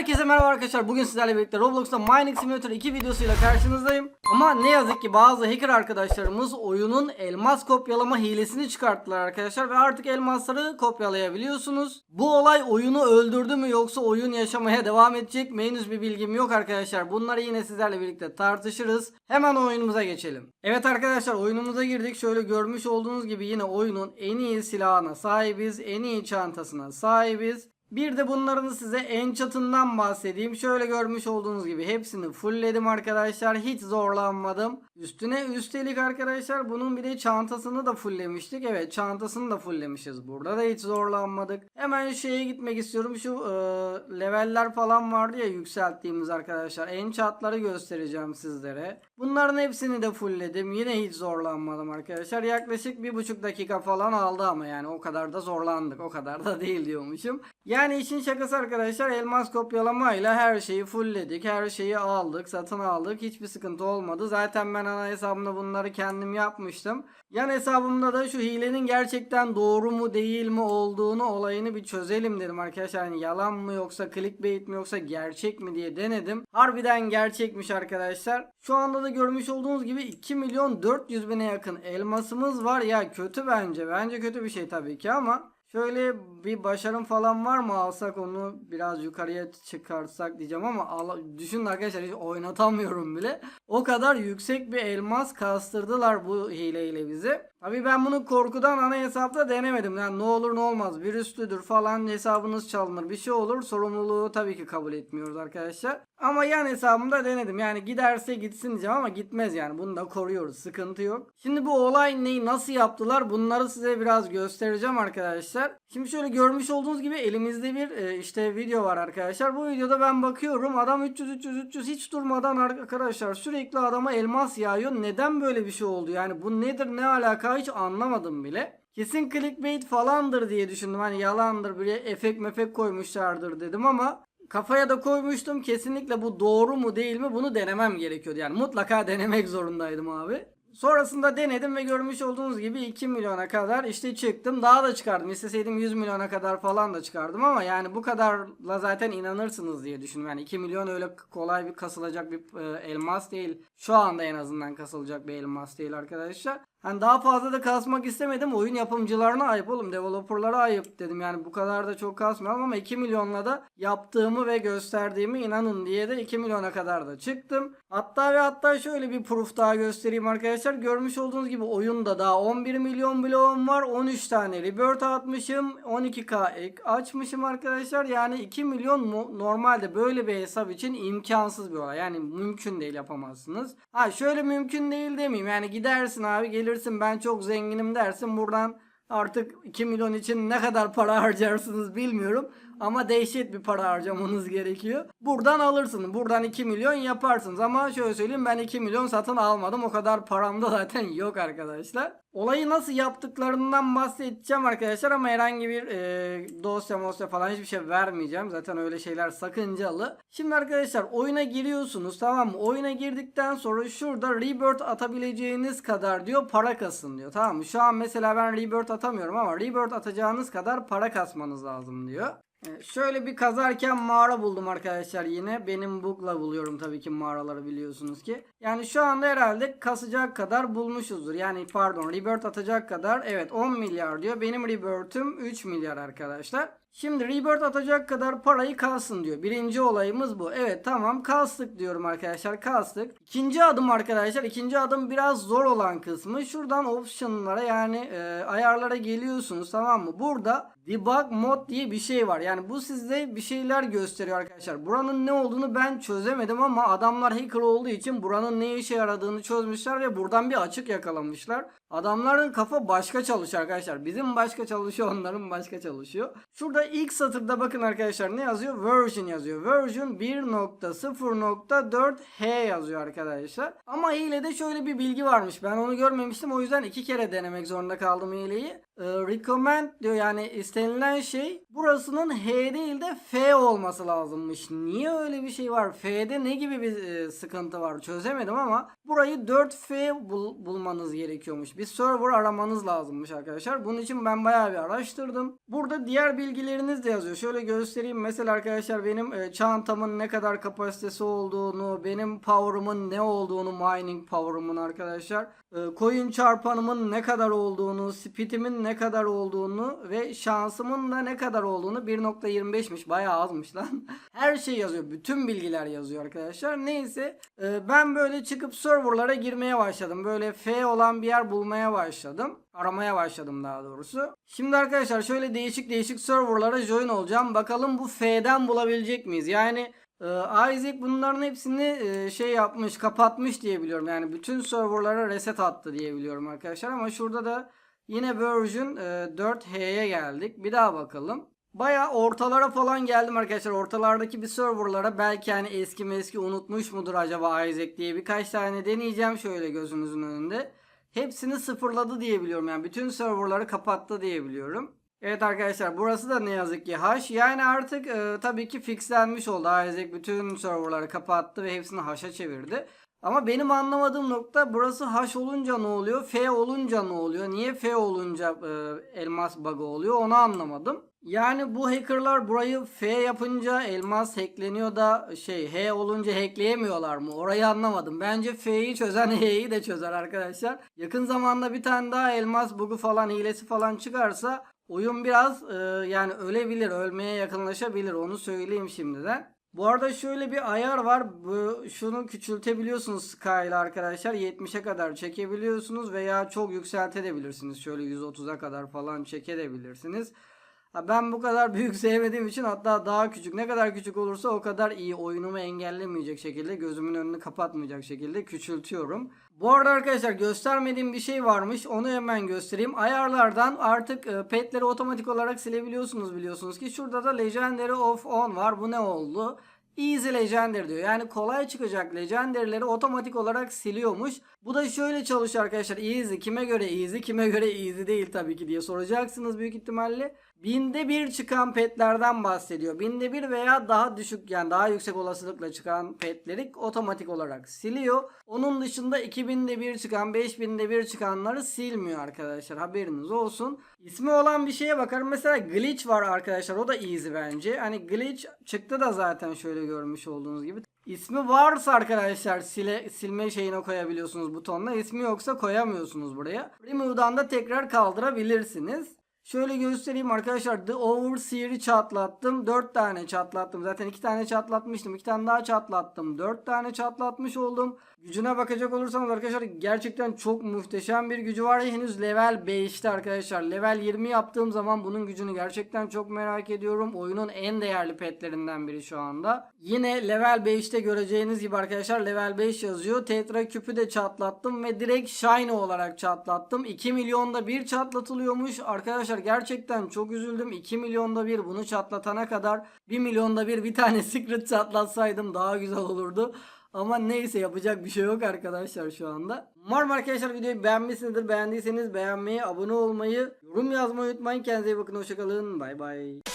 Herkese merhaba arkadaşlar. Bugün sizlerle birlikte Roblox'ta Mining Simulator 2 videosuyla karşınızdayım. Ama ne yazık ki bazı hacker arkadaşlarımız oyunun elmas kopyalama hilesini çıkarttılar arkadaşlar ve artık elmasları kopyalayabiliyorsunuz. Bu olay oyunu öldürdü mü yoksa oyun yaşamaya devam edecek mi? Henüz bir bilgim yok arkadaşlar. Bunları yine sizlerle birlikte tartışırız. Hemen oyunumuza geçelim. Evet arkadaşlar oyunumuza girdik. Şöyle görmüş olduğunuz gibi yine oyunun en iyi silahına sahibiz. En iyi çantasına sahibiz. Bir de bunların size en çatından bahsedeyim. Şöyle görmüş olduğunuz gibi hepsini fullledim arkadaşlar. Hiç zorlanmadım. Üstüne üstelik arkadaşlar bunun bir de çantasını da fulllemiştik. Evet çantasını da fulllemişiz. Burada da hiç zorlanmadık. Hemen şeye gitmek istiyorum. Şu e, leveller falan vardı ya yükselttiğimiz arkadaşlar. En çatları göstereceğim sizlere. Bunların hepsini de fullledim. Yine hiç zorlanmadım arkadaşlar. Yaklaşık bir buçuk dakika falan aldı ama yani o kadar da zorlandık. O kadar da değil diyormuşum. Yani işin şakası arkadaşlar elmas kopyalamayla her şeyi fullledik. Her şeyi aldık, satın aldık. Hiçbir sıkıntı olmadı. Zaten ben ana hesabımda bunları kendim yapmıştım. Yan hesabımda da şu hilenin gerçekten doğru mu değil mi olduğunu olayını bir çözelim dedim arkadaşlar. Hani yalan mı yoksa clickbait mi yoksa gerçek mi diye denedim. Harbiden gerçekmiş arkadaşlar. Şu anda da görmüş olduğunuz gibi 2 milyon 400 bine yakın elmasımız var. Ya kötü bence. Bence kötü bir şey tabii ki ama Şöyle bir başarım falan var mı alsak onu biraz yukarıya çıkarsak diyeceğim ama al- düşünün arkadaşlar hiç oynatamıyorum bile. O kadar yüksek bir elmas kastırdılar bu hileyle bizi. Tabii ben bunu korkudan ana hesapta denemedim. Yani ne olur ne olmaz virüslüdür falan hesabınız çalınır bir şey olur. Sorumluluğu tabii ki kabul etmiyoruz arkadaşlar. Ama yan hesabımda denedim. Yani giderse gitsin diyeceğim ama gitmez yani. Bunu da koruyoruz. Sıkıntı yok. Şimdi bu olay neyi nasıl yaptılar bunları size biraz göstereceğim arkadaşlar. Şimdi şöyle görmüş olduğunuz gibi elimizde bir e, işte video var arkadaşlar. Bu videoda ben bakıyorum adam 300 300 300 hiç durmadan arkadaşlar sürekli adama elmas yağıyor. Neden böyle bir şey oldu? Yani bu nedir ne alaka hiç anlamadım bile. Kesin clickbait falandır diye düşündüm. Hani yalandır bir efekt mefek koymuşlardır dedim ama kafaya da koymuştum. Kesinlikle bu doğru mu değil mi bunu denemem gerekiyordu. Yani mutlaka denemek zorundaydım abi. Sonrasında denedim ve görmüş olduğunuz gibi 2 milyona kadar işte çıktım. Daha da çıkardım. İsteseydim 100 milyona kadar falan da çıkardım ama yani bu kadarla zaten inanırsınız diye düşündüm. Yani 2 milyon öyle kolay bir kasılacak bir e, elmas değil. Şu anda en azından kasılacak bir elmas değil arkadaşlar. Hani daha fazla da kasmak istemedim. Oyun yapımcılarına ayıp oğlum. Developerlara ayıp dedim. Yani bu kadar da çok kasmayalım ama 2 milyonla da yaptığımı ve gösterdiğimi inanın diye de 2 milyona kadar da çıktım. Hatta ve hatta şöyle bir proof daha göstereyim arkadaşlar. Görmüş olduğunuz gibi oyunda daha 11 milyon bloğum var. 13 tane rebirth atmışım. 12k ek açmışım arkadaşlar. Yani 2 milyon mu- normalde böyle bir hesap için imkansız bir olay. Yani mümkün değil yapamazsınız. Ha şöyle mümkün değil demeyeyim. Yani gidersin abi gelirsin ben çok zenginim dersin. Buradan artık 2 milyon için ne kadar para harcarsınız bilmiyorum. Ama dehşet bir para harcamanız gerekiyor. Buradan alırsınız. Buradan 2 milyon yaparsınız. Ama şöyle söyleyeyim ben 2 milyon satın almadım. O kadar param da zaten yok arkadaşlar. Olayı nasıl yaptıklarından bahsedeceğim arkadaşlar ama herhangi bir e, dosya mosya falan hiçbir şey vermeyeceğim. Zaten öyle şeyler sakıncalı. Şimdi arkadaşlar oyuna giriyorsunuz tamam mı? Oyuna girdikten sonra şurada rebirth atabileceğiniz kadar diyor para kasın diyor. Tamam mı? Şu an mesela ben rebirth atamıyorum ama rebirth atacağınız kadar para kasmanız lazım diyor. Evet, Şöyle bir kazarken mağara buldum arkadaşlar yine. Benim bug'la buluyorum tabii ki mağaraları biliyorsunuz ki. Yani şu anda herhalde kasacak kadar bulmuşuzdur. Yani pardon rebirth atacak kadar evet 10 milyar diyor. Benim rebirth'üm 3 milyar arkadaşlar. Şimdi rebirth atacak kadar parayı kalsın diyor. Birinci olayımız bu. Evet tamam kastık diyorum arkadaşlar kastık. İkinci adım arkadaşlar ikinci adım biraz zor olan kısmı. Şuradan optionlara yani e, ayarlara geliyorsunuz tamam mı? Burada debug mod diye bir şey var. Yani bu size bir şeyler gösteriyor arkadaşlar. Buranın ne olduğunu ben çözemedim ama adamlar hacker olduğu için buranın ne işe yaradığını çözmüşler ve buradan bir açık yakalamışlar. Adamların kafa başka çalışıyor arkadaşlar. Bizim başka çalışıyor onların başka çalışıyor. Şurada ilk satırda bakın arkadaşlar ne yazıyor? Version yazıyor. Version 1.0.4H yazıyor arkadaşlar. Ama hilede şöyle bir bilgi varmış. Ben onu görmemiştim. O yüzden iki kere denemek zorunda kaldım hileyi. Ee, recommend diyor yani istenilen şey bu Burasının H değil de F olması lazımmış. Niye öyle bir şey var? F'de ne gibi bir e, sıkıntı var çözemedim ama burayı 4F bul- bulmanız gerekiyormuş. Bir server aramanız lazımmış arkadaşlar. Bunun için ben bayağı bir araştırdım. Burada diğer bilgileriniz de yazıyor. Şöyle göstereyim. Mesela arkadaşlar benim e, çantamın ne kadar kapasitesi olduğunu, benim power'ımın ne olduğunu, mining power'ımın arkadaşlar. Coin çarpanımın ne kadar olduğunu, speed'imin ne kadar olduğunu ve şansımın da ne kadar olduğunu 1.25'miş. Bayağı azmış lan. Her şey yazıyor. Bütün bilgiler yazıyor arkadaşlar. Neyse e, ben böyle çıkıp serverlara girmeye başladım. Böyle F olan bir yer bulmaya başladım. Aramaya başladım daha doğrusu. Şimdi arkadaşlar şöyle değişik değişik serverlara join olacağım. Bakalım bu F'den bulabilecek miyiz? Yani ee, Isaac bunların hepsini e, şey yapmış, kapatmış diye biliyorum. Yani bütün serverlara reset attı diye biliyorum arkadaşlar. Ama şurada da yine version e, 4H'ye geldik. Bir daha bakalım. Baya ortalara falan geldim arkadaşlar. Ortalardaki bir serverlara belki hani eski meski unutmuş mudur acaba Isaac diye birkaç tane deneyeceğim şöyle gözünüzün önünde. Hepsini sıfırladı diye biliyorum. Yani bütün serverları kapattı diye biliyorum. Evet arkadaşlar burası da ne yazık ki hash. Yani artık e, tabii ki fixlenmiş oldu. Isaac bütün serverları kapattı ve hepsini hash'a çevirdi. Ama benim anlamadığım nokta burası hash olunca ne oluyor? F olunca ne oluyor? Niye F olunca e, elmas bug'ı oluyor? Onu anlamadım. Yani bu hackerlar burayı F yapınca elmas hackleniyor da şey H olunca hackleyemiyorlar mı? Orayı anlamadım. Bence F'yi çözen H'yi de çözer arkadaşlar. Yakın zamanda bir tane daha elmas bug'u falan hilesi falan çıkarsa oyun biraz e, yani ölebilir, ölmeye yakınlaşabilir. Onu söyleyeyim şimdiden. Bu arada şöyle bir ayar var. Bu şunu küçültebiliyorsunuz Sky ile arkadaşlar. 70'e kadar çekebiliyorsunuz veya çok yükseltebilirsiniz. Şöyle 130'a kadar falan çekebilirsiniz. Ben bu kadar büyük sevmediğim için hatta daha küçük ne kadar küçük olursa o kadar iyi oyunumu engellemeyecek şekilde gözümün önünü kapatmayacak şekilde küçültüyorum. Bu arada arkadaşlar göstermediğim bir şey varmış onu hemen göstereyim. Ayarlardan artık e, petleri otomatik olarak silebiliyorsunuz biliyorsunuz ki. Şurada da Legendary of On var bu ne oldu? Easy Legendary diyor. Yani kolay çıkacak Legendary'leri otomatik olarak siliyormuş. Bu da şöyle çalışıyor arkadaşlar. Easy kime göre easy kime göre easy değil tabii ki diye soracaksınız büyük ihtimalle. Binde bir çıkan petlerden bahsediyor. Binde bir veya daha düşük yani daha yüksek olasılıkla çıkan petleri otomatik olarak siliyor. Onun dışında 2000'de bir çıkan 5000'de bir çıkanları silmiyor arkadaşlar haberiniz olsun. İsmi olan bir şeye bakarım. Mesela glitch var arkadaşlar o da easy bence. Hani glitch çıktı da zaten şöyle görmüş olduğunuz gibi. İsmi varsa arkadaşlar sile, silme şeyine koyabiliyorsunuz butonla. İsmi yoksa koyamıyorsunuz buraya. Remove'dan da tekrar kaldırabilirsiniz. Şöyle göstereyim arkadaşlar. The Overseer'i çatlattım. 4 tane çatlattım. Zaten 2 tane çatlatmıştım. 2 tane daha çatlattım. 4 tane çatlatmış oldum. Gücüne bakacak olursanız arkadaşlar gerçekten çok muhteşem bir gücü var. Henüz level 5'te arkadaşlar. Level 20 yaptığım zaman bunun gücünü gerçekten çok merak ediyorum. Oyunun en değerli petlerinden biri şu anda. Yine level 5'te göreceğiniz gibi arkadaşlar level 5 yazıyor. Tetra küpü de çatlattım ve direkt Shiny olarak çatlattım. 2 milyonda bir çatlatılıyormuş. Arkadaşlar gerçekten çok üzüldüm. 2 milyonda bir bunu çatlatana kadar 1 milyonda bir bir tane secret çatlatsaydım daha güzel olurdu. Ama neyse yapacak bir şey yok arkadaşlar şu anda. Umarım arkadaşlar videoyu beğenmişsinizdir. Beğendiyseniz beğenmeyi, abone olmayı, yorum yazmayı unutmayın. Kendinize iyi bakın. Hoşçakalın. Bay bay.